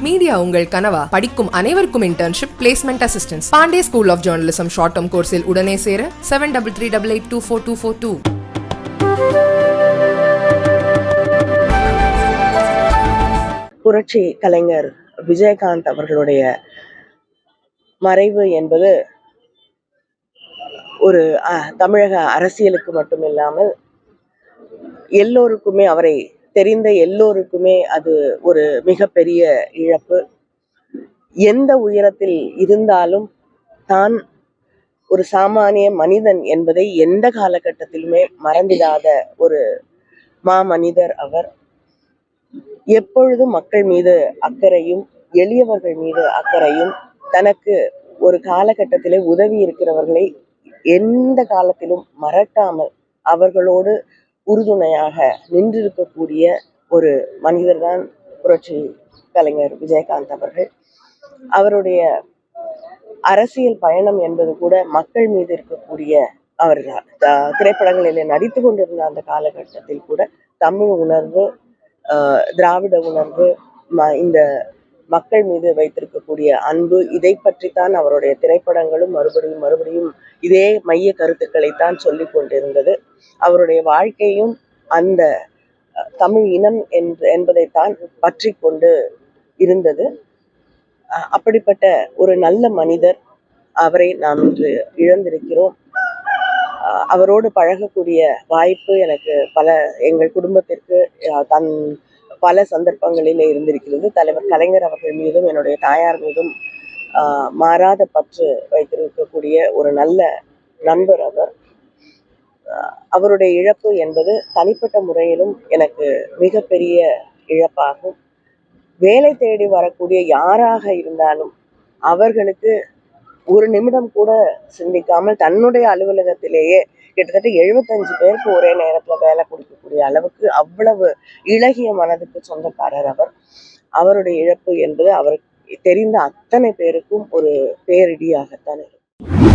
Media உங்கள் கனவா? படிக்கும் அனைவருக்கும் internship placement assistance Pandey school of journalism short term கோர்ஸில் உடனே சேர seven double three double eight two four two four two புரட்சி கலைஞர் விஜயகாந்த் அவர்களுடைய மறைவு என்பது ஒரு தமிழக அரசியலுக்கு மட்டும் இல்லாமல் எல்லோருக்குமே அவரை தெரிந்த எல்லோருக்குமே அது ஒரு மிகப்பெரிய இழப்பு. எந்த உயரத்தில் இருந்தாலும் தான் ஒரு சாமானிய மனிதன் என்பதை எந்த காலகட்டத்திலுமே மறந்திடாத ஒரு மாமனிதர் அவர். எப்பொழுதும் மக்கள் மீது அக்கறையும் எளியவர்கள் மீது அக்கறையும் தனக்கு ஒரு காலகட்டத்திலே உதவி இருக்கிறவர்களை எந்த காலத்திலும் மறக்காமல் அவர்களோடு உறுதுணையாக நின்றிருக்கக்கூடிய ஒரு மனிதர்தான் புரட்சி கலைஞர் விஜயகாந்த் அவர்கள். அவருடைய அரசியல் பயணம் என்பது கூட மக்கள் மீது இருக்கக்கூடிய அவர் திரைப்படங்களில் திரைப்படங்களிலே நடித்து கொண்டிருந்த அந்த காலகட்டத்தில் கூட தமிழ் உணர்வு ஆஹ் திராவிட உணர்வு ம- இந்த மக்கள் மீது வைத்திருக்கக்கூடிய அன்பு இதை பற்றித்தான் அவருடைய திரைப்படங்களும் மறுபடியும் மறுபடியும் இதே மைய கருத்துக்களைத்தான் சொல்லி கொண்டிருந்தது. அவருடைய வாழ்க்கையும் அந்த தமிழ் இனம் என்று என்பதைத்தான் பற்றி கொண்டு இருந்தது. அஹ், அப்படிப்பட்ட ஒரு நல்ல மனிதர் அவரை நாம் இன்று இழந்திருக்கிறோம். அஹ், அவரோடு பழகக்கூடிய வாய்ப்பு எனக்கு பல எங்கள் குடும்பத்திற்கு அஹ், தன் பல சந்தர்ப்பங்களிலே இருந்திருக்கிறது. தலைவர் கலைஞர் அவர்கள் மீதும் என்னுடைய தாயார் மீதும் ஆஹ், மாறாத பற்று வைத்திருக்கக்கூடிய ஒரு நல்ல நண்பர் அவர். ஆஹ், அவருடைய இழப்பு என்பது தனிப்பட்ட முறையிலும் எனக்கு மிகப்பெரிய இழப்பாகும். வேலை தேடி வரக்கூடிய யாராக இருந்தாலும் அவர்களுக்கு ஒரு நிமிடம் கூட சிந்திக்காமல் தன்னுடைய அலுவலகத்திலேயே கிட்டத்தட்ட எழுபத்தஞ்சு பேருக்கு ஒரே நேரத்துல வேலை கொடுக்கக்கூடிய அளவுக்கு அவ்வளவு இளகிய மனதுக்கு சொந்தக்காரர் அவர். அவருடைய இழப்பு என்பது அவருக்கு தெரிந்த அத்தனை பேருக்கும் ஒரு பேரிடியாகத்தான் இருக்கும்